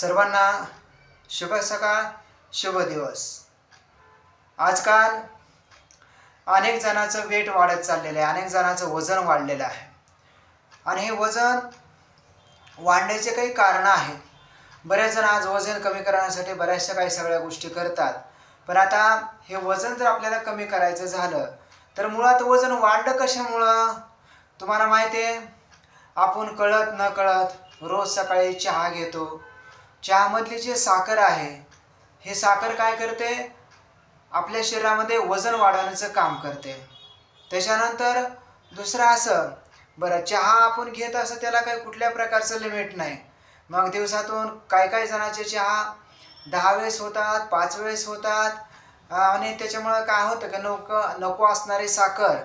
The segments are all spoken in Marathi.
सर्वांना शुभ सकाळ शुभ दिवस. आजकाल अनेक जणांचं वेट वाढत चाललेलं आहे अनेक जणांचं वजन वाढलेलं आहे. आणि हे वजन वाढण्याचे काही कारणं आहेत. बरेच जण आज वजन कमी करण्यासाठी बऱ्याचशा काही सगळ्या गोष्टी करतात. पण आता हे वजन जर आपल्याला कमी करायचं झालं तर मुळात वजन वाढलं कशामुळं? तुम्हाला माहिती आहे आपण कळत न कळत रोज सकाळी चहा घेतो चहामधली जे साखर आहे हे साखर काय करते? आपल्या शरीरामध्ये वजन वाढवण्याचं काम करते. त्याच्यानंतर दुसरं असं बरं चहा आपण घेत असं त्याला काही कुठल्या प्रकारचं लिमिट नाही. मग दिवसातून काय काय जणांचे चहा दहा वेळेस होतात पाच वेळेस होतात. आणि त्याच्यामुळं काय होतं की नको नको असणारी साखर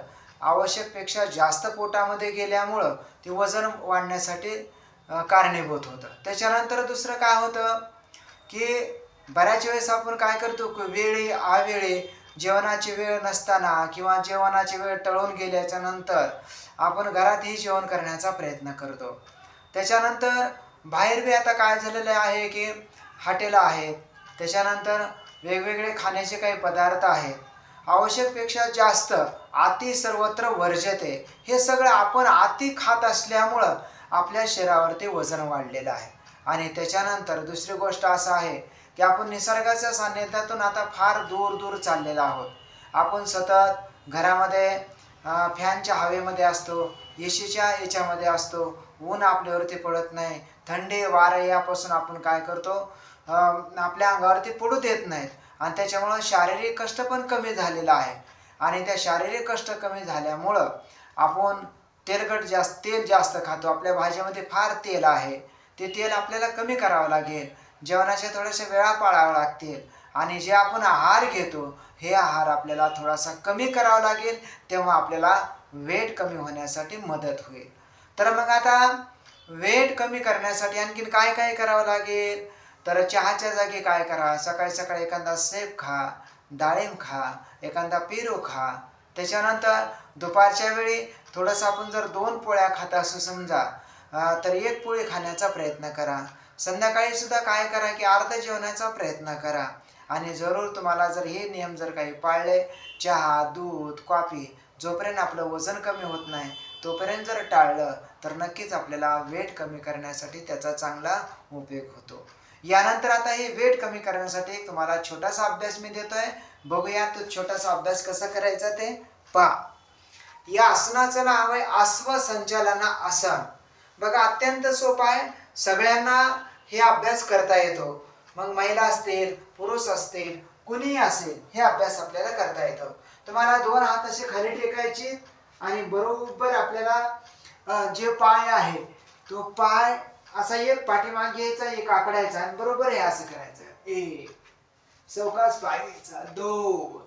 आवश्यकपेक्षा जास्त पोटामध्ये गेल्यामुळं ते वजन वाढण्यासाठी कारणीभूत होतं. त्याच्यानंतर दुसरं काय होतं की बऱ्याच वेळेस आपण काय करतो वेळी आवेळी जेवणाची वेळ नसताना किंवा जेवणाची वेळ टळून गेल्याच्यानंतर आपण घरातही जेवण करण्याचा प्रयत्न करतो. त्याच्यानंतर बाहेर बी आता काय झालेलं आहे की हॉटेलं आहेत. त्याच्यानंतर वेगवेगळे खाण्याचे काही पदार्थ आहेत. आवश्यकपेक्षा जास्त अति सर्वत्र वर्जते हे सगळं आपण अति खात असल्यामुळं आपल्या शरीरावरती वजन वाढलेलं आहे. आणि त्याच्यानंतर दुसरी गोष्ट असं आहे की आपण निसर्गाच्या सान्निध्यातून आता फार दूर दूर चाललेलो आहोत. आपण सतत घरामध्ये फॅनच्या हवेमध्ये असतो एशीच्या याच्यामध्ये असतो ऊन आपल्यावरती पडत नाही थंडी वारं यापासून आपण काय करतो आपल्या अंगावरती पडू देत नाहीत. आणि त्याच्यामुळं शारीरिक कष्ट पण कमी झालेलं आहे. आणि त्या शारीरिक कष्ट कमी झाल्यामुळं आपण तेलकट जास्त तेल जास्त खातो. आपल्या भाज्यामध्ये फार तेल आहे. ते तेल आपल्याला कमी करावं लागेल. जेवणाच्या थोड्याशा वेळा पाळाव्या लागतील. आणि जे आपण आहार घेतो हे आहार आपल्याला थोडासा कमी करावा लागेल. तेव्हा आपल्याला वेट कमी होण्यासाठी मदत होईल. तर मग आता वेट कमी करण्यासाठी आणखीन काय काय करावं लागेल? तर चहाच्या जागी काय करा? सकाळी सकाळी एखादा सेब खा डाळिंब खा एखादा पेरू खा. त्याच्यानंतर दुपारच्या वेळी थोडंसं आपण जर दोन पोळ्या खात असू समजा तर एक पोळी खाण्याचा प्रयत्न करा. संध्याकाळी सुद्धा काय करा की अर्ध जेवण्याचा प्रयत्न करा. आणि जरूर तुम्हाला जर हे नियम जर काही पाळले चहा दूध कॉफी जोपर्यंत आपलं वजन कमी होत नाही तोपर्यंत जर टाळलं तर नक्कीच आपल्याला वेट कमी करण्यासाठी त्याचा चांगला उपयोग होतो. यानंतर आता हे वेट कमी करण्यासाठी तुम्हाला छोटासा अभ्यास मी देतोय. बघूया तो छोटासा अभ्यास कसा करायचा ते पहा. या आसनाचं नाव आहे आस्व संचालना आसन. बघा अत्यंत सोपं आहे. सगळ्यांना हे अभ्यास करता येतो. मग महिला असतील पुरुष असतील कुणीही असेल हे अभ्यास आपल्याला करता येतो. तुम्हाला दोन हात असे खाली टेकायचे आणि बरोबर आपल्याला जे पाय आहे तो पाय असा एक पाठीमागे यायचा एक आकडायचा आणि बरोबर हे असं करायचं. एक चौकाच पाय घ्यायचा दोन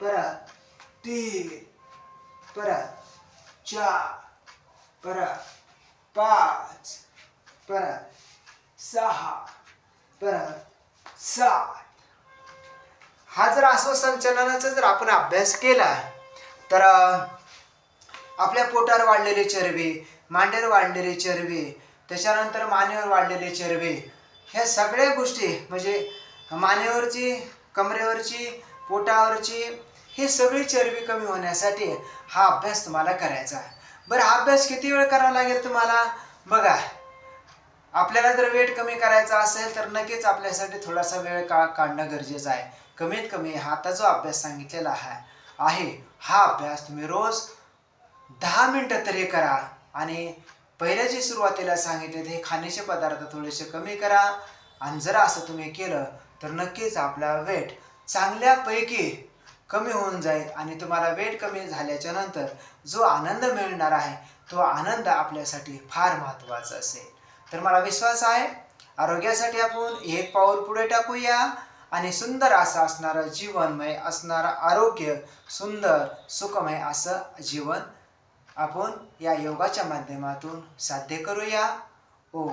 परत तीन परत चार परत पाच परत सहा परत सात. हा जर असं संचलनाचा जर आपण अभ्यास केला तर आपल्या पोटावर वाढलेली चरबी मांडीवर वाढलेली चरबी त्याच्यानंतर मानेवर वाढलेली चरबी ह्या सगळ्या गोष्टी म्हणजे मानेवरची कमरेवरची पोटावरची ही सगळी चरबी कमी होण्यासाठी हा अभ्यास तुम्हाला करायचा आहे. बरं हा अभ्यास किती वेळ करावा लागेल तुम्हाला? बघा आपल्याला जर वेट कमी करायचा असेल तर नक्कीच आपल्यासाठी थोडासा वेळ का काढणं गरजेचं आहे. कमीत कमी हा आता जो अभ्यास सांगितलेला आहे आहे हा अभ्यास तुम्ही रोज दहा मिनटं तरी करा आणि पहिल्या जे सुरुवातीला सांगितले ते खाण्याचे पदार्थ थोडेसे कमी करा. आणि जर असं तुम्ही केलं तर नक्कीच आपला वेट चांगल्यापैकी कमी होऊन जाईल आणि तुम्हाला वेट कमी झाल्याच्यानंतर जो आनंद मिळणार आहे तो आनंद आपल्यासाठी फार महत्त्वाचा असेल. तर मला विश्वास आहे आरोग्यासाठी आपण एक पाऊल पुढे टाकूया आणि सुंदर असं असणारं जीवनमय असणारं आरोग्य सुंदर सुखमय असं जीवन आपण या योगाच्या माध्यमातून साध्य करूया. ओ